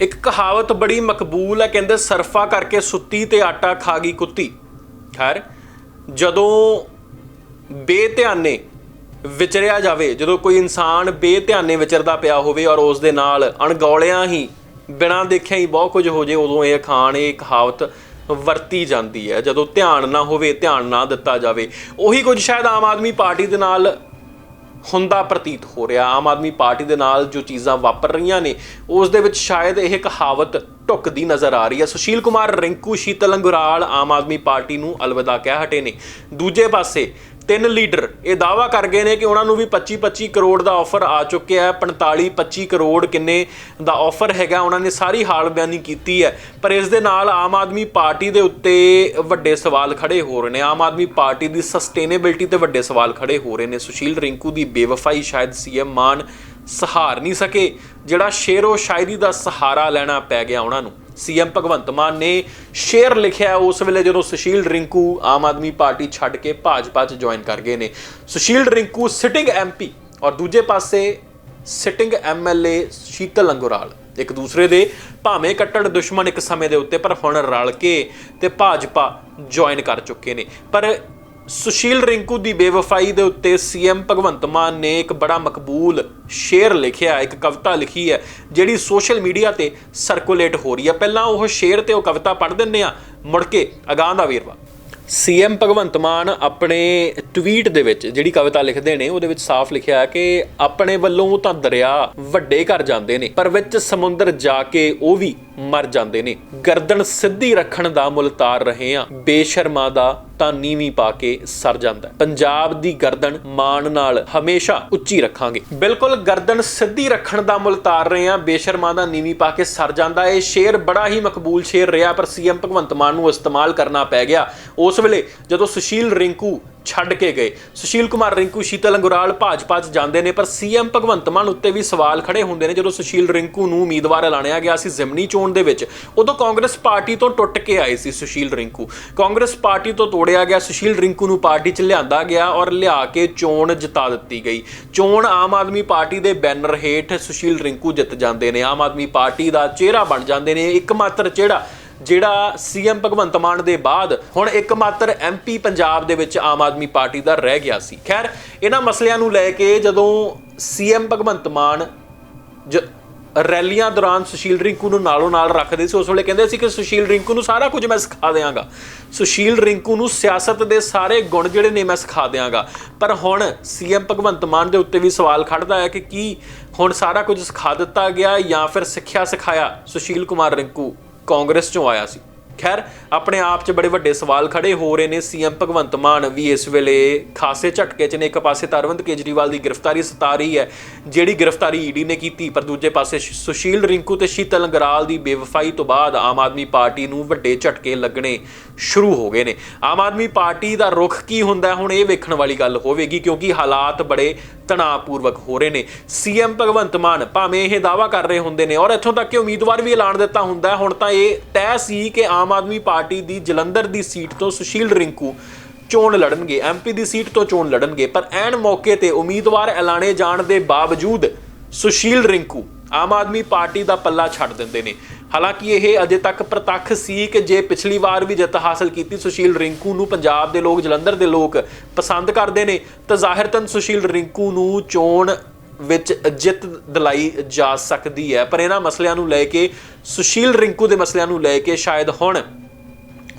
ਇੱਕ ਕਹਾਵਤ ਬੜੀ ਮਕਬੂਲ ਹੈ, ਕਹਿੰਦੇ ਸਰਫਾ ਕਰਕੇ ਸੁੱਤੀ ਤੇ ਆਟਾ ਖਾ ਗਈ ਕੁੱਤੀ। ਖੈਰ, ਜਦੋਂ ਬੇਧਿਆਨੇ ਵਿਚਰਿਆ ਜਾਵੇ, ਜਦੋਂ ਕੋਈ ਇਨਸਾਨ ਬੇਧਿਆਨੇ ਵਿਚਰਦਾ ਪਿਆ ਹੋਵੇ ਔਰ ਉਸ ਦੇ ਨਾਲ ਅਣਗੌਲਿਆਂ ਹੀ, ਬਿਨਾਂ ਦੇਖਿਆ ਹੀ ਬਹੁਤ ਕੁਝ ਹੋ ਜੇ, ਉਦੋਂ ਇਹ ਖਾਨ ਇਹ ਕਹਾਵਤ ਵਰਤੀ ਜਾਂਦੀ ਹੈ। ਜਦੋਂ ਧਿਆਨ ਨਾ ਹੋਵੇ, ਧਿਆਨ ਨਾ ਦਿੱਤਾ ਜਾਵੇ, ਉਹੀ ਕੁਝ ਸ਼ਾਇਦ ਆਮ ਆਦਮੀ ਪਾਰਟੀ ਦੇ ਨਾਲ ਹੁੰਦਾ ਪ੍ਰਤੀਤ ਹੋ ਰਿਹਾ। ਆਮ ਆਦਮੀ ਪਾਰਟੀ ਦੇ ਨਾਲ ਜੋ ਚੀਜ਼ਾਂ ਵਾਪਰ ਰਹੀਆਂ ਨੇ, ਉਸ ਦੇ ਵਿੱਚ ਸ਼ਾਇਦ ਇਹ ਕਹਾਵਤ ਢੁੱਕਦੀ ਨਜ਼ਰ ਆ ਰਹੀ ਹੈ। ਸੁਸ਼ੀਲ ਕੁਮਾਰ ਰਿੰਕੂ ਸ਼ੀਤਲ ਅੰਗੁਰਾਲ ਆਮ ਆਦਮੀ ਪਾਰਟੀ ਨੂੰ ਅਲਵਿਦਾ ਕਹਿ ਹਟੇ ਨੇ। ਦੂਜੇ ਪਾਸੇ ਤਿੰਨ ਲੀਡਰ। ਇਹ ਦਾਵਾ ਕਰ ਗਏ ਨੇ ਕਿ ਉਹਨਾਂ ਨੂੰ ਵੀ 25 25 ਕਰੋੜ ਦਾ ਆਫਰ ਆ ਚੁੱਕਿਆ ਹੈ। 45 25 ਕਰੋੜ ਕਿੰਨੇ ਦਾ ਆਫਰ ਹੈਗਾ, ਉਹਨਾਂ ਨੇ ਸਾਰੀ ਹਾਲ ਬਿਆਨੀ ਕੀਤੀ ਹੈ। ਪਰ ਇਸ ਦੇ ਨਾਲ ਆਮ ਆਦਮੀ ਪਾਰਟੀ ਦੇ ਉੱਤੇ ਵੱਡੇ ਸਵਾਲ ਖੜੇ ਹੋ ਰਹੇ ਨੇ। ਆਮ ਆਦਮੀ ਪਾਰਟੀ ਦੀ ਸਸਟੇਨੇਬਿਲਟੀ ਤੇ ਵੱਡੇ ਸਵਾਲ ਖੜੇ ਹੋ ਰਹੇ ਨੇ। ਸੁਸ਼ੀਲ ਰਿੰਕੂ ਦੀ ਬੇਵਫਾਈ ਸ਼ਾਇਦ ਸੀਐਮ ਮਾਨ ਸਹਾਰ ਨਹੀਂ ਸਕੇ, ਜਿਹੜਾ ਸ਼ੇਰੋ ਸ਼ਾਇਰੀ ਦਾ ਸਹਾਰਾ ਲੈਣਾ ਪੈ ਗਿਆ ਉਹਨਾਂ ਨੂੰ। ਸੀਐਮ ਭਗਵੰਤ ਮਾਨ ਨੇ ਸ਼ੇਰ ਲਿਖਿਆ ਉਸ ਵੇਲੇ ਜਦੋਂ ਸੁਸ਼ੀਲ ਰਿੰਕੂ ਆਮ ਆਦਮੀ ਪਾਰਟੀ ਛੱਡ ਕੇ ਭਾਜਪਾ 'ਚ ਜੁਆਇਨ ਕਰ ਗਏ ਨੇ। ਸੁਸ਼ੀਲ ਰਿੰਕੂ ਸਿਟਿੰਗ ਐਮਪੀ ਔਰ ਦੂਜੇ ਪਾਸੇ ਸਿਟਿੰਗ ਐਮਐਲਏ ਸ਼ੀਤਲ ਅੰਗੁਰਾਲ। ਇੱਕ ਦੂਸਰੇ ਦੇ ਭਾਵੇਂ ਕੱਟੜ ਦੁਸ਼ਮਣ ਇੱਕ ਸਮੇਂ ਦੇ ਉੱਤੇ, ਪਰ ਹੁਣ ਰਲ ਕੇ ਤੇ ਭਾਜਪਾ ਜੁਆਇਨ ਕਰ ਚੁੱਕੇ ਨੇ। ਪਰ ਸੁਸ਼ੀਲ ਰਿੰਕੂ ਦੀ ਬੇਵਫਾਈ ਦੇ ਉੱਤੇ ਸੀਐਮ ਭਗਵੰਤ ਮਾਨ ਨੇ ਇੱਕ ਬੜਾ ਮਕਬੂਲ ਸ਼ੇਰ ਲਿਖਿਆ, ਇੱਕ ਕਵਿਤਾ ਲਿਖੀ ਹੈ, ਜਿਹੜੀ ਸੋਸ਼ਲ ਮੀਡੀਆ ਤੇ ਸਰਕੂਲੇਟ ਹੋ ਰਹੀ ਹੈ। ਪਹਿਲਾਂ ਉਹ ਸ਼ੇਰ ਤੇ ਉਹ ਕਵਿਤਾ ਪੜ੍ਹ ਦਿੰਨੇ ਆ ਮੁੜ ਕੇ ਅਗਾਂਹ ਦਾ ਵੇਰਵਾ। ਸੀਐਮ ਭਗਵੰਤ ਮਾਨ ਆਪਣੇ ਟਵੀਟ ਦੇ ਵਿੱਚ ਜਿਹੜੀ ਕਵਿਤਾ ਲਿਖਦੇ ਨੇ, ਉਹਦੇ ਵਿੱਚ ਸਾਫ਼ ਲਿਖਿਆ ਕਿ ਆਪਣੇ ਵੱਲੋਂ ਤਾਂ ਦਰਿਆ ਵੱਡੇ ਘਰ ਜਾਂਦੇ ਨੇ, ਪਰ ਵਿੱਚ ਸਮੁੰਦਰ ਜਾ ਕੇ ਉਹ ਵੀ ਮਰ ਜਾਂਦੇ ਨੇ। ਗਰਦਨ ਸਿੱਧੀ ਰੱਖਣ ਦਾ ਮੁੱਲ ਤਾਰ ਰਹੇ ਆ ਬੇਸ਼ਰਮਾ ਦਾ ਤਾਂ ਨੀਵੀਂ ਪਾ ਕੇ ਸਰ ਜਾਂਦਾ ਪੰਜਾਬ ਦੀ ਗਰਦਨ ਮਾਣ ਨਾਲ ਹਮੇਸ਼ਾ ਉੱਚੀ ਰੱਖਾਂਗੇ। ਬਿਲਕੁਲ ਗਰਦਨ ਸਿੱਧੀ ਰੱਖਣ ਦਾ ਮੁੱਲ ਤਾਰ ਰਹੇ ਆ ਬੇਸ਼ਰਮਾ ਦਾ ਨੀਵੀਂ ਪਾ ਕੇ ਸਰ ਜਾਂਦਾ ਇਹ ਸ਼ੇਰ ਬੜਾ ਹੀ ਮਕਬੂਲ ਸ਼ੇਰ ਰਿਹਾ, ਪਰ ਸੀਐਮ ਭਗਵੰਤ ਮਾਨ ਨੂੰ ਇਸਤੇਮਾਲ ਕਰਨਾ ਪੈ ਗਿਆ। ਉਸ ਵੇਲੇ ਜਦੋਂ ਸੁਸ਼ੀਲ ਰਿੰਕੂ ਛੱਡ ਕੇ ਗਏ। ਸੁਸ਼ੀਲ ਕੁਮਾਰ, ਰਿੰਕੂ, ਸ਼ੀਤਲ ਅੰਗੁਰਾਲ ਭਾਜਪਾ 'ਚ ਜਾਂਦੇ ਨੇ, ਪਰ ਸੀਐਮ ਭਗਵੰਤ ਮਾਨ ਉੱਤੇ ਵੀ ਸਵਾਲ ਖੜੇ ਹੁੰਦੇ ਨੇ। ਜਦੋਂ ਸੁਸ਼ੀਲ ਰਿੰਕੂ ਨੂੰ ਉਮੀਦਵਾਰ ਐਲਾਨਿਆ ਗਿਆ ਸੀ ਜ਼ਿਮਨੀ ਚੋਣ ਦੇ ਵਿੱਚ, ਉਦੋਂ ਕਾਂਗਰਸ ਪਾਰਟੀ ਤੋਂ ਟੁੱਟ ਕੇ ਆਏ ਸੀ ਸੁਸ਼ੀਲ ਰਿੰਕੂ। ਕਾਂਗਰਸ ਪਾਰਟੀ ਤੋਂ ਤੋੜਿਆ ਗਿਆ, ਸੁਸ਼ੀਲ ਰਿੰਕੂ ਨੂੰ ਪਾਰਟੀ 'ਚ ਲਿਆਂਦਾ ਗਿਆ ਔਰ ਲਿਆ ਕੇ ਚੋਣ ਜਿਤਾ ਦਿੱਤੀ ਗਈ। ਚੋਣ ਆਮ ਆਦਮੀ ਪਾਰਟੀ ਦੇ ਬੈਨਰ ਹੇਠ ਸੁਸ਼ੀਲ ਰਿੰਕੂ ਜਿੱਤ ਜਾਂਦੇ ਨੇ। ਆਮ ਆਦਮੀ ਪਾਰਟੀ ਦਾ ਚਿਹਰਾ ਬਣ ਜਾਂਦੇ ਨੇ। ਇੱਕਮਾਤਰ ਚਿਹਰਾ ਜਿਹੜਾ ਸੀਐਮ ਭਗਵੰਤ ਮਾਨ ਦੇ ਬਾਅਦ ਹੁਣ ਇੱਕਮਾਤਰ ਐਮਪੀ ਪੰਜਾਬ ਦੇ ਵਿੱਚ ਆਮ ਆਦਮੀ ਪਾਰਟੀ ਦਾ ਰਹਿ ਗਿਆ ਸੀ। ਖੈਰ, ਇਹਨਾਂ ਮਸਲਿਆਂ ਨੂੰ ਲੈ ਕੇ ਜਦੋਂ ਸੀਐਮ ਭਗਵੰਤ ਮਾਨ ਜ- ਰੈਲੀਆਂ ਦੌਰਾਨ ਸੁਸ਼ੀਲ ਰਿੰਕੂ ਨੂੰ ਨਾਲੋਂ ਨਾਲ ਰੱਖਦੇ ਸੀ, ਉਸ ਵੇਲੇ ਕਹਿੰਦੇ ਸੀ ਕਿ ਸੁਸ਼ੀਲ ਰਿੰਕੂ ਨੂੰ ਸਾਰਾ ਕੁਝ ਮੈਂ ਸਿਖਾ ਦਿਆਂਗਾ। ਸੁਸ਼ੀਲ ਰਿੰਕੂ ਨੂੰ ਸਿਆਸਤ ਦੇ ਸਾਰੇ ਗੁਣ ਜਿਹੜੇ ਨੇ ਮੈਂ ਸਿਖਾ ਦਿਆਂਗਾ। ਪਰ ਹੁਣ ਸੀਐਮ ਭਗਵੰਤ ਮਾਨ ਦੇ ਉੱਤੇ ਵੀ ਸਵਾਲ ਖੜਦਾ ਹੈ ਕਿ ਕੀ ਹੁਣ ਸਾਰਾ ਕੁਝ ਸਿਖਾ ਦਿੱਤਾ ਗਿਆ ਜਾਂ ਫਿਰ ਸਿੱਖਿਆ ਸਿਖਾਇਆ ਸੁਸ਼ੀਲ ਕੁਮਾਰ ਰਿੰਕੂ ਕਾਂਗਰਸ ਚੋਂ ਆਇਆ ਸੀ। ਖੈਰ, ਆਪਣੇ ਆਪ 'ਚ ਬੜੇ ਵੱਡੇ ਸਵਾਲ ਖੜੇ ਹੋ ਰਹੇ ਨੇ ਸੀਐਮ ਭਗਵੰਤ ਮਾਨ ਵੀ ਇਸ ਵੇਲੇ ਖਾਸੇ ਝਟਕੇ 'ਚ ਨੇ। ਇੱਕ ਪਾਸੇ ਤਾਂ ਅਰਵਿੰਦ ਕੇਜਰੀਵਾਲ ਦੀ ਗ੍ਰਿਫਤਾਰੀ ਸਤਾ ਰਹੀ ਹੈ, ਜਿਹੜੀ ਗ੍ਰਿਫਤਾਰੀ ਈਡੀ ਨੇ ਕੀਤੀ, ਪਰ ਦੂਜੇ ਪਾਸੇ ਸੁਸ਼ੀਲ ਰਿੰਕੂ ਤੇ ਸ਼ੀਤਲ ਅੰਗਰਾਲ ਦੀ ਬੇਵਫਾਈ ਤੋਂ ਬਾਅਦ ਆਮ ਆਦਮੀ ਪਾਰਟੀ ਨੂੰ ਵੱਡੇ ਝਟਕੇ ਲੱਗਣੇ ਸ਼ੁਰੂ ਹੋ ਗਏ ਨੇ। ਆਮ ਆਦਮੀ ਪਾਰਟੀ ਦਾ ਰੁਖ ਕੀ ਹੁੰਦਾ ਹੁਣ ਇਹ ਵੇਖਣ ਵਾਲੀ ਗੱਲ ਹੋਵੇਗੀ, ਕਿਉਂਕਿ ਹਾਲਾਤ ਬੜੇ ਤਣਾਅਪੂਰਵਕ ਹੋ ਰਹੇ ਨੇ। ਸੀਐਮ ਭਗਵੰਤ ਮਾਨ ਭਾਵੇਂ ਇਹ ਦਾਵਾ ਕਰ ਰਹੇ ਹੁੰਦੇ ਨੇ, ਔਰ ਇੱਥੋਂ ਤੱਕ ਕਿ ਉਮੀਦਵਾਰ ਵੀ ਐਲਾਨ ਦਿੱਤਾ ਹੁੰਦਾ ਹੁਣ ਤਾਂ ਇਹ ਤੈਅ ਸੀ ਕਿ ਆਮ ਆਦਮੀ ਪਾਰਟੀ ਦੀ ਜਲੰਧਰ ਦੀ ਸੀਟ ਤੋਂ ਸੁਸ਼ੀਲ ਰਿੰਕੂ ਚੋਣ ਲੜਨਗੇ। ਐਮਪੀ ਦੀ ਸੀਟ ਤੋਂ ਚੋਣ ਲੜਨਗੇ। ਪਰ ਐਨ ਮੌਕੇ ਤੇ ਉਮੀਦਵਾਰ ਐਲਾਨੇ ਜਾਣ ਦੇ ਬਾਵਜੂਦ ਸੁਸ਼ੀਲ ਰਿੰਕੂ ਆਮ ਆਦਮੀ ਪਾਰਟੀ ਦਾ ਪੱਲਾ ਛੱਡ ਦਿੰਦੇ ਨੇ। ਹਾਲਾਂਕਿ ਇਹ ਅਜੇ ਤੱਕ ਪ੍ਰਤੱਖ ਸੀ ਕਿ ਜੇ ਪਿਛਲੀ ਵਾਰ ਵੀ ਜਿੱਤ ਹਾਸਲ ਕੀਤੀ, ਸੁਸ਼ੀਲ ਰਿੰਕੂ ਨੂੰ ਪੰਜਾਬ ਦੇ ਲੋਕ, ਜਲੰਧਰ ਦੇ ਲੋਕ ਪਸੰਦ ਕਰਦੇ ਨੇ, ਤਾਂ ਜ਼ਾਹਿਰਤਨ ਸੁਸ਼ੀਲ ਰਿੰਕੂ ਨੂੰ ਚੋਣ ਵਿੱਚ ਜਿੱਤ ਦਿਲਾਈ ਜਾ ਸਕਦੀ ਹੈ। ਪਰ ਇਹਨਾਂ ਮਸਲਿਆਂ ਨੂੰ ਲੈ ਕੇ, ਸੁਸ਼ੀਲ ਰਿੰਕੂ ਦੇ ਮਸਲਿਆਂ ਨੂੰ ਲੈ ਕੇ ਸ਼ਾਇਦ ਹੁਣ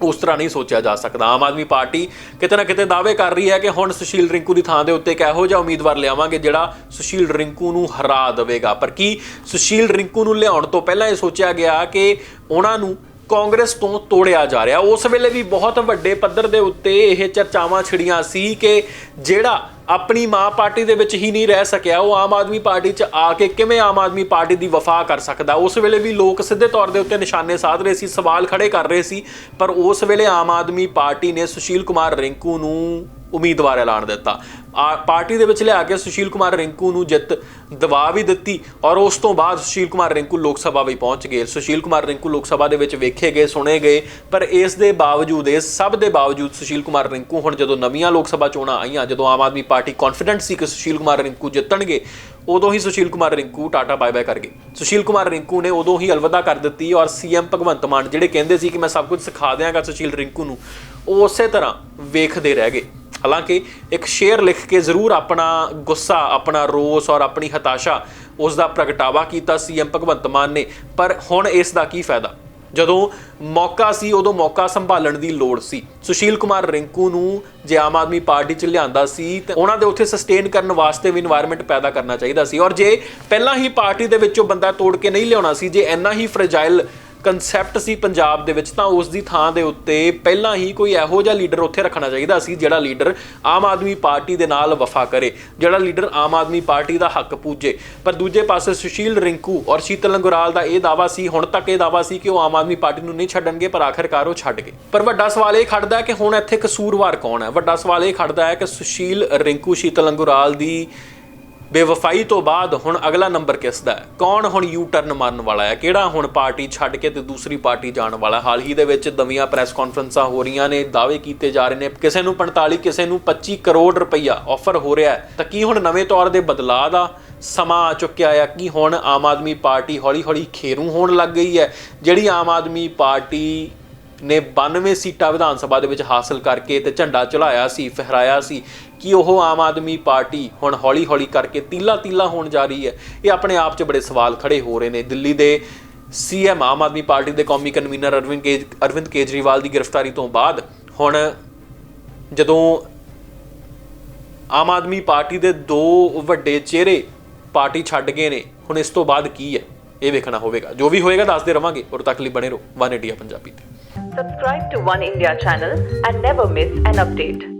ਉਸ ਤਰ੍ਹਾਂ ਨਹੀਂ ਸੋਚਿਆ ਜਾ ਸਕਦਾ। ਆਮ ਆਦਮੀ ਪਾਰਟੀ ਕਿਤੇ ਨਾ ਕਿਤੇ ਦਾਅਵੇ ਕਰ ਰਹੀ ਹੈ ਕਿ ਹੁਣ ਸੁਸ਼ੀਲ ਰਿੰਕੂ ਦੀ ਥਾਂ ਦੇ ਉੱਤੇ ਇੱਕ ਇਹੋ ਜਿਹਾ ਉਮੀਦਵਾਰ ਲਿਆਵਾਂਗੇ ਜਿਹੜਾ ਸੁਸ਼ੀਲ ਰਿੰਕੂ ਨੂੰ ਹਰਾ ਦੇਵੇਗਾ। ਪਰ ਕੀ ਸੁਸ਼ੀਲ ਰਿੰਕੂ ਨੂੰ ਲਿਆਉਣ ਤੋਂ ਪਹਿਲਾਂ ਇਹ ਸੋਚਿਆ ਗਿਆ ਕਿ ਉਹਨਾਂ ਨੂੰ ਕਾਂਗਰਸ ਤੋਂ ਤੋੜਿਆ ਜਾ ਰਿਹਾ। ਉਸ ਵੇਲੇ ਵੀ ਬਹੁਤ ਵੱਡੇ ਪੱਧਰ ਦੇ ਉੱਤੇ ਇਹ ਚਰਚਾਵਾਂ ਛਿੜੀਆਂ ਸੀ ਕਿ ਜਿਹੜਾ ਆਪਣੀ ਮਾਂ ਪਾਰਟੀ ਦੇ ਵਿੱਚ ਹੀ ਨਹੀਂ ਰਹਿ ਸਕਿਆ, ਉਹ ਆਮ ਆਦਮੀ ਪਾਰਟੀ 'ਚ ਆ ਕੇ ਕਿਵੇਂ ਆਮ ਆਦਮੀ ਪਾਰਟੀ ਦੀ ਵਫਾ ਕਰ ਸਕਦਾ? ਉਸ ਵੇਲੇ ਵੀ ਲੋਕ ਸਿੱਧੇ ਤੌਰ ਦੇ ਉੱਤੇ ਨਿਸ਼ਾਨੇ ਸਾਧ ਰਹੇ ਸੀ, ਸਵਾਲ ਖੜੇ ਕਰ ਰਹੇ ਸੀ, ਪਰ ਉਸ ਵੇਲੇ ਆਮ ਆਦਮੀ ਪਾਰਟੀ ਨੇ ਸੁਸ਼ੀਲ ਕੁਮਾਰ ਰਿੰਕੂ ਨੂੰ ਉਮੀਦਵਾਰ ਐਲਾਨ ਦਿੱਤਾ। ਆ, ਪਾਰਟੀ ਦੇ ਵਿੱਚ ਲਿਆ ਕੇ ਸੁਸ਼ੀਲ ਕੁਮਾਰ ਰਿੰਕੂ ਨੂੰ ਜਿੱਤ ਦਵਾ ਵੀ ਦਿੱਤੀ ਔਰ ਉਸ ਤੋਂ ਬਾਅਦ ਸੁਸ਼ੀਲ ਕੁਮਾਰ ਰਿੰਕੂ ਲੋਕ ਸਭਾ ਵੀ ਪਹੁੰਚ ਗਏ। ਸੁਸ਼ੀਲ ਕੁਮਾਰ ਰਿੰਕੂ ਲੋਕ ਸਭਾ ਦੇ ਵਿੱਚ ਵੇਖੇ ਗਏ, ਸੁਣੇ ਗਏ, ਪਰ ਇਸ ਦੇ ਬਾਵਜੂਦ, ਇਸ ਸਭ ਦੇ ਬਾਵਜੂਦ ਸੁਸ਼ੀਲ ਕੁਮਾਰ ਰਿੰਕੂ ਹੁਣ ਜਦੋਂ ਨਵੀਆਂ ਲੋਕ ਸਭਾ ਚੋਣਾਂ ਆਈਆਂ, ਜਦੋਂ ਆਮ ਆਦਮੀ ਪਾਰਟੀ ਕੌਨਫੀਡੈਂਟ ਸੀ ਕਿ ਸੁਸ਼ੀਲ ਕੁਮਾਰ ਰਿੰਕੂ ਜਿੱਤਣਗੇ, ਉਦੋਂ ਹੀ ਸੁਸ਼ੀਲ ਕੁਮਾਰ ਰਿੰਕੂ ਟਾਟਾ ਬਾਏ ਬਾਏ ਕਰ ਗਏ। ਸੁਸ਼ੀਲ ਕੁਮਾਰ ਰਿੰਕੂ ਨੇ ਉਦੋਂ ਹੀ ਅਲਵਿਦਾ ਕਰ ਦਿੱਤੀ ਔਰ ਸੀਐਮ ਭਗਵੰਤ ਮਾਨ ਜਿਹੜੇ ਕਹਿੰਦੇ ਸੀ ਕਿ ਮੈਂ ਸਭ ਕੁਝ ਸਿਖਾ ਦਿਆਂਗਾ ਸੁਸ਼ੀਲ ਰਿੰਕੂ ਨੂੰ, ਉਹ ਉਸੇ ਤਰ੍ਹਾਂ ਵੇਖਦੇ ਰਹਿ ਗਏ। ਹਾਲਾਂਕਿ ਇੱਕ ਸ਼ੇਅਰ ਲਿਖ ਕੇ ਜ਼ਰੂਰ ਆਪਣਾ ਗੁੱਸਾ, ਆਪਣਾ ਰੋਸ ਔਰ ਆਪਣੀ ਹਤਾਸ਼ਾ ਉਸ ਦਾ ਪ੍ਰਗਟਾਵਾ ਕੀਤਾ ਸੀ ਸੀਐਮ ਭਗਵੰਤ ਮਾਨ ਨੇ। ਪਰ ਹੁਣ ਇਸ ਦਾ ਕੀ ਫਾਇਦਾ? ਜਦੋਂ ਮੌਕਾ ਸੀ, ਉਦੋਂ ਮੌਕਾ ਸੰਭਾਲਣ ਦੀ ਲੋੜ ਸੀ। ਸੁਸ਼ੀਲ ਕੁਮਾਰ ਰਿੰਕੂ ਨੂੰ ਜੇ ਆਮ ਆਦਮੀ ਪਾਰਟੀ ਚ ਲਿਆਂਦਾ ਸੀ, ਤੇ ਉਹਨਾਂ ਦੇ ਉੱਥੇ ਸਸਟੇਨ ਕਰਨ ਵਾਸਤੇ ਵੀ এনवायरमेंट ਪੈਦਾ ਕਰਨਾ ਚਾਹੀਦਾ ਸੀ। ਔਰ ਜੇ ਪਹਿਲਾਂ ਹੀ ਪਾਰਟੀ ਦੇ ਵਿੱਚੋਂ ਬੰਦਾ ਤੋੜ ਕੇ ਨਹੀਂ ਲਿਆਉਣਾ ਸੀ, ਜੇ ਇੰਨਾ ਹੀ ਫ੍ਰਜਾਈਲ ਕਨਸੈਪਟ ਸੀ ਪੰਜਾਬ ਦੇ ਵਿੱਚ, ਤਾਂ ਉਸ ਦੀ ਥਾਂ ਦੇ ਉੱਤੇ ਪਹਿਲਾਂ ਹੀ ਕੋਈ ਇਹੋ ਜਿਹਾ ਲੀਡਰ ਉੱਥੇ ਰੱਖਣਾ ਚਾਹੀਦਾ ਸੀ, ਜਿਹੜਾ ਲੀਡਰ ਆਮ ਆਦਮੀ ਪਾਰਟੀ ਦੇ ਨਾਲ ਵਫਾ ਕਰੇ, ਜਿਹੜਾ ਲੀਡਰ ਆਮ ਆਦਮੀ ਪਾਰਟੀ ਦਾ ਹੱਕ ਪੂਜੇ। ਪਰ ਦੂਜੇ ਪਾਸੇ ਸੁਸ਼ੀਲ ਰਿੰਕੂ ਔਰ ਸ਼ੀਤਲ ਅੰਗੁਰਾਲ ਦਾ ਇਹ ਦਾਵਾ ਸੀ, ਹੁਣ ਤੱਕ ਇਹ ਦਾਵਾ ਸੀ ਕਿ ਉਹ ਆਮ ਆਦਮੀ ਪਾਰਟੀ ਨੂੰ ਨਹੀਂ ਛੱਡਣਗੇ, ਪਰ ਆਖਿਰਕਾਰ ਉਹ ਛੱਡ ਗਏ। ਪਰ ਵੱਡਾ ਸਵਾਲ ਇਹ ਖੜਦਾ ਹੈ ਕਿ ਹੁਣ ਇੱਥੇ ਕਸੂਰਵਾਰ ਕੌਣ ਹੈ? ਵੱਡਾ ਸਵਾਲ ਇਹ ਖੜਦਾ ਹੈ ਕਿ ਸੁਸ਼ੀਲ ਰਿੰਕੂ, ਸ਼ੀਤਲ ਅੰਗੁਰਾਲ ਦੀ ਬੇਵਫਾਈ ਤੋਂ ਬਾਅਦ ਹੁਣ ਅਗਲਾ ਨੰਬਰ ਕਿਸ ਦਾ ਹੈ? ਕੌਣ ਹੁਣ ਯੂ ਟਰਨ ਮਾਰਨ ਵਾਲਾ ਹੈ? ਕਿਹੜਾ ਹੁਣ ਪਾਰਟੀ ਛੱਡ ਕੇ ਤੇ ਦੂਸਰੀ ਪਾਰਟੀ ਜਾਣ ਵਾਲਾ ਹਾਲ ਹੀ ਦੇ ਵਿੱਚ ਦਵੀਆਂ ਪ੍ਰੈਸ ਕਾਨਫਰੰਸਾਂ ਹੋ ਰਹੀਆਂ ਨੇ, ਦਾਅਵੇ ਕੀਤੇ ਜਾ ਰਹੇ ਨੇ। ਕਿਸੇ ਨੂੰ 45 ਕਿਸੇ ਨੂੰ 25 ਕਰੋੜ ਰੁਪਈਆ ਆਫਰ ਹੋ ਰਿਹਾ ਹੈ। ਤਾਂ ਕੀ ਹੁਣ ਨਵੇਂ ਤੌਰ ਦੇ ਬਦਲਾਅ ਦਾ ਸਮਾਂ ਆ ਚੁੱਕਿਆ ਆ? ਕਿ ਹੁਣ ਆਮ ਆਦਮੀ ਪਾਰਟੀ ਹੌਲੀ-ਹੌਲੀ ਖੇਰੂ ਹੋਣ ਲੱਗ ਗਈ ਹੈ? ਜਿਹੜੀ ਆਮ ਆਦਮੀ ਪਾਰਟੀ ਨੇ 92 ਸੀਟਾਂ ਵਿਧਾਨ ਸਭਾ ਦੇ ਵਿੱਚ ਹਾਸਲ ਕਰਕੇ ਤੇ ਝੰਡਾ ਚੜਾਇਆ ਸੀ, ਫਹਿਰਾਇਆ ਸੀ ਕਿ ਉਹ ਆਮ ਆਦਮੀ ਪਾਰਟੀ ਹੁਣ ਹੌਲੀ-ਹੌਲੀ ਕਰਕੇ ਤੀਲਾ ਤੀਲਾ ਹੋਣ ਜਾ ਰਹੀ ਹੈ। ਇਹ ਆਪਣੇ ਆਪ 'ਚ ਬੜੇ ਸਵਾਲ ਖੜੇ ਹੋ ਰਹੇ ਨੇ। ਦਿੱਲੀ ਦੇ ਸੀਐਮ ਆਮ ਆਦਮੀ ਪਾਰਟੀ ਦੇ ਕੌਮੀ ਕਨਵੀਨਰ ਅਰਵਿੰਦ ਕੇਜ, ਅਰਵਿੰਦ ਕੇਜਰੀਵਾਲ ਦੀ ਗ੍ਰਿਫਤਾਰੀ ਤੋਂ ਬਾਅਦ ਹੁਣ ਜਦੋਂ ਆਮ ਆਦਮੀ ਪਾਰਟੀ ਦੇ ਦੋ ਵੱਡੇ ਚਿਹਰੇ ਪਾਰਟੀ ਛੱਡ ਗਏ ਨੇ, ਹੁਣ ਇਸ ਤੋਂ ਬਾਅਦ ਕੀ ਹੈ? ਇਹ ਵੇਖਣਾ ਹੋਵੇਗਾ। ਜੋ ਵੀ ਹੋਏਗਾ ਦੱਸਦੇ ਰਵਾਂਗੇ। ਉਦੋਂ ਤੱਕ ਲਈ ਬਣੇ ਰਹੋ। ਵਨ ਇੰਡੀਆ ਪੰਜਾਬੀ ਤੇ। Subscribe to One India channel and never miss an update.